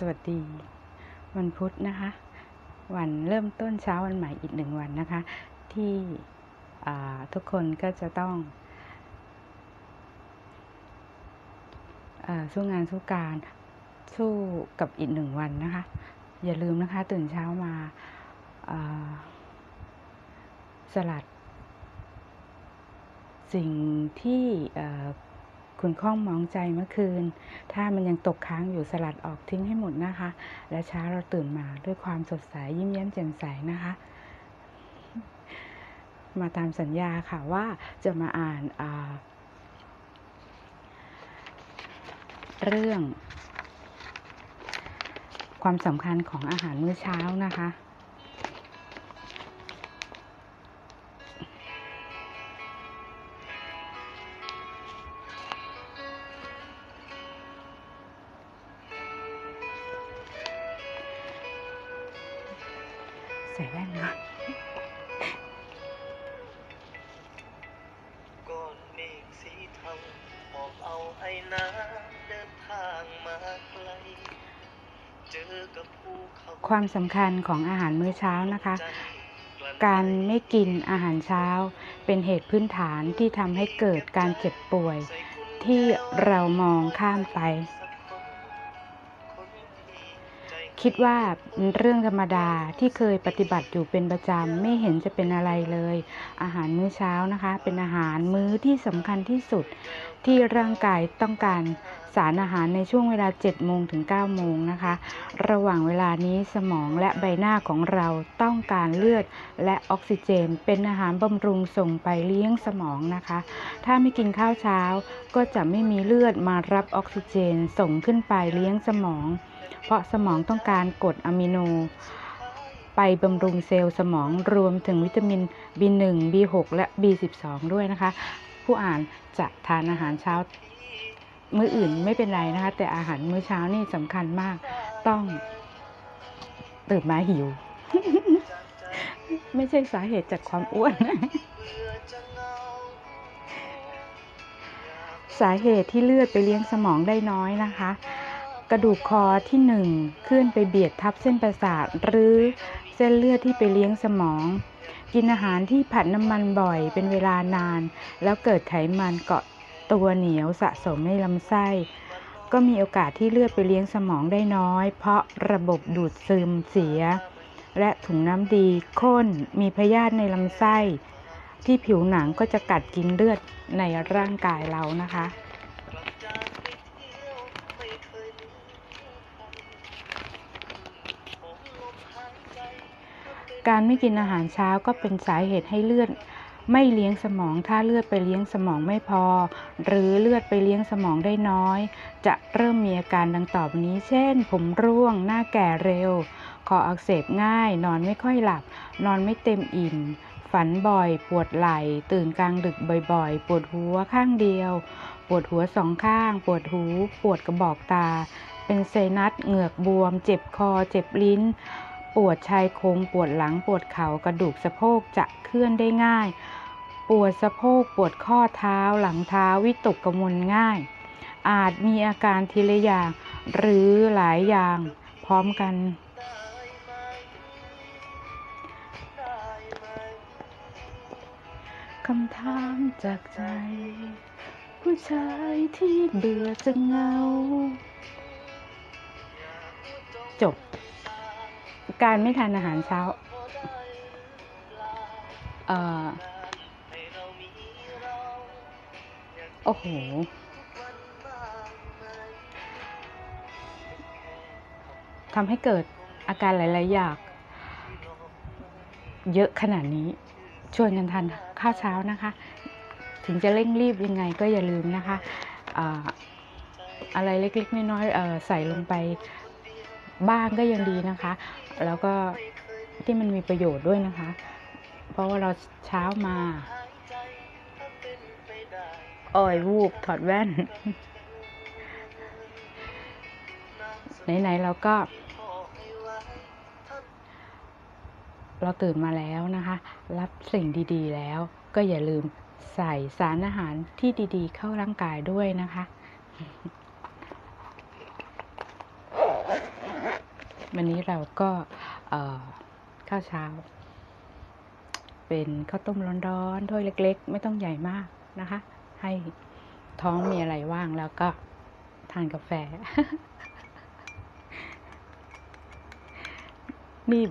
สวัสดี วันพุธนะคะ วันเริ่มต้นเช้าวันใหม่อีกหนึ่งวันนะคะ ที่ทุกคนก็จะต้องอสู้งานสู้การสู้กับอีกหนึ่งวันนะคะ อย่าลืมนะคะตื่นเช้ามาาสลัด สิ่งที่ คุณข้องมองใจเมื่อคืน ถ้ามันยังตกค้างอยู่สลัดออกทิ้งให้หมดนะคะ และเช้าเราตื่นมาด้วยความสดใสยิ้มแย้มแจ่มใสนะคะ มาตามสัญญาค่ะว่าจะมาอ่านอ่าเรื่อง ความสำคัญของอาหารมื้อเช้านะคะ ใส่แว่นก่อนก้อนเมฆสีเทาบอกเอาให้น้ำเดินทางมาไกลเจอกับภูเขาความสำคัญของอาหารมื้อเช้านะคะใจกลั่นการไม่กินอาหารเช้า เป็นเหตุพื้นฐานที่ทำให้เกิดการเจ็บป่วยใส่กุญแจที่เรามองข้ามไป คิดว่าเป็นเรื่องธรรมดาที่เคยปฏิบัติอยู่เป็นประจำไม่เห็นจะเป็นอะไรเลย อาหารมื้อเช้านะคะ เป็นอาหารมื้อที่สำคัญที่สุดที่ร่างกายต้องการสารอาหารในช่วงเวลา 7 โมงถึง 9 โมงนะคะ ระหว่างเวลานี้สมองและใบหน้าของเราต้องการเลือดและออกซิเจน เป็นอาหารบำรุงส่งไปเลี้ยงสมองนะคะ ถ้าไม่กินข้าวเช้าก็จะไม่มีเลือดมารับออกซิเจนส่งขึ้นไปเลี้ยงสมอง เพราะสมองต้องการกรดอะมิโน ไปบำรุงเซลล์สมองรวมถึงวิตามิน B1 B6 และ B12 ด้วยนะคะ ผู้อ่านจะทานอาหารเช้า มื้ออื่นไม่เป็นไรนะคะ แต่อาหารมื้อเช้านี่สำคัญมากต้องตื่นมาหิว ไม่ใช่สาเหตุจากความอ้วน สาเหตุที่เลือดไปเลี้ยงสมองได้น้อยนะคะ กระดูกคอที่หนึ่งเคลื่อนไปเบียดทับเส้นประสาทหรือเส้นเลือดที่ไปเลี้ยงสมอง กินอาหารที่ผัดน้ำมันบ่อยเป็นเวลานาน แล้วเกิดไขมันเกาะตัวเหนียวสะสมในลำไส้ ก็มีโอกาสที่เลือดไปเลี้ยงสมองได้น้อย เพราะระบบดูดซึมเสีย และถุงน้ำดีข้นมีพยาธิในลำไส้ ที่ผิวหนังก็จะกัดกินเลือดในร่างกายเรานะคะ กลับจากไปเที่ยวไม่เคยลืมใครผมลมหายใจ การไม่กินอาหารเช้าก็เป็นสาเหตุให้เลือดไม่เลี้ยงสมอง ถ้าเลือดไปเลี้ยงสมองไม่พอ หรือเลือดไปเลี้ยงสมองได้น้อย จะเริ่มมีอาการดังต่อไปนี้ เช่น ผมร่วง หน้าแก่เร็ว คออักเสบง่าย นอนไม่ค่อยหลับ นอนไม่เต็มอิ่ม ฝันบ่อย ปวดไหล่ ตื่นกลางดึกบ่อยๆ ปวดหัวข้างเดียว ปวดหัวสองข้าง ปวดหู ปวดกระบอกตา เป็นไซนัส เหงือกบวม เจ็บคอ เจ็บลิ้น ปวดชายโครงปวดหลังปวดเข่ากระดูกสะโพกจะเคลื่อนได้ง่าย ปวดสะโพกปวดข้อเท้าหลังเท้าวิตกกังวลง่าย อาจมีอาการทีละอย่างหรือหลายอย่างพร้อมกันคำถามจากใจ ผู้ชายที่เบื่อจะเงา จบ การไม่ทานอาหารเช้าเอ่อโอ้โห ทำให้เกิดอาการหลาย ๆ อย่าง เยอะขนาดนี้ชวนกันทานข้าวเช้านะคะ ถึงจะเร่งรีบยังไงก็อย่าลืมนะคะอ่าอะไรเล็ก ๆ น้อย ๆ ใส่ลงไป บ้างก็ยังดีนะคะ แล้วก็ที่มันมีประโยชน์ด้วยนะคะ เพราะว่าเราเช้ามาอ่อยวูบถอดแว่น ไหนๆเราก็ เราตื่นมาแล้วนะคะ รับสิ่งดีๆแล้ว ก็อย่าลืมใส่สารอาหารที่ดีๆ เข้าร่างกายด้วยนะคะ วันนี้เราก็เข้าวเช้า เป็นข้าวต้มร้อนๆถ้วยเล็ก ๆ ไม่ต้องใหญ่มากนะคะ ให้ท้องมีอะไรว่างแล้วก็ทานกาแฟ นี่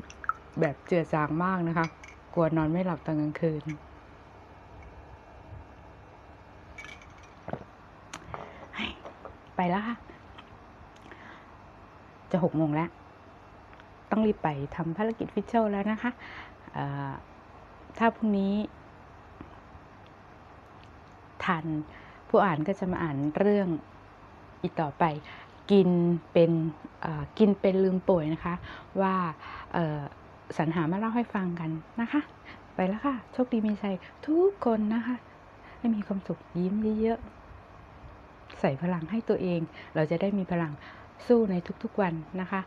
แบบเจือจางมากนะคะ กลัวนอนไม่หลับตอนกลางคืน ไปแล้วค่ะ จะหกโมงแล้ว ต้องรีบไปทำภารกิจฟิชเชลแล้วนะคะถ้าพรุ่งนี้ทันผู้อ่านก็จะมาอ่านเรื่องอีกต่อไป กินเป็นกินเป็นลืมป่วยนะคะ ว่าสรรหามาเล่าให้ฟังกันนะคะ ไปแล้วค่ะ โชคดีมีชัยทุกคนนะคะ ให้มีความสุขยิ้มเยอะๆ ใส่พลังให้ตัวเอง เราจะได้มีพลังสู้ในทุกๆวันนะคะ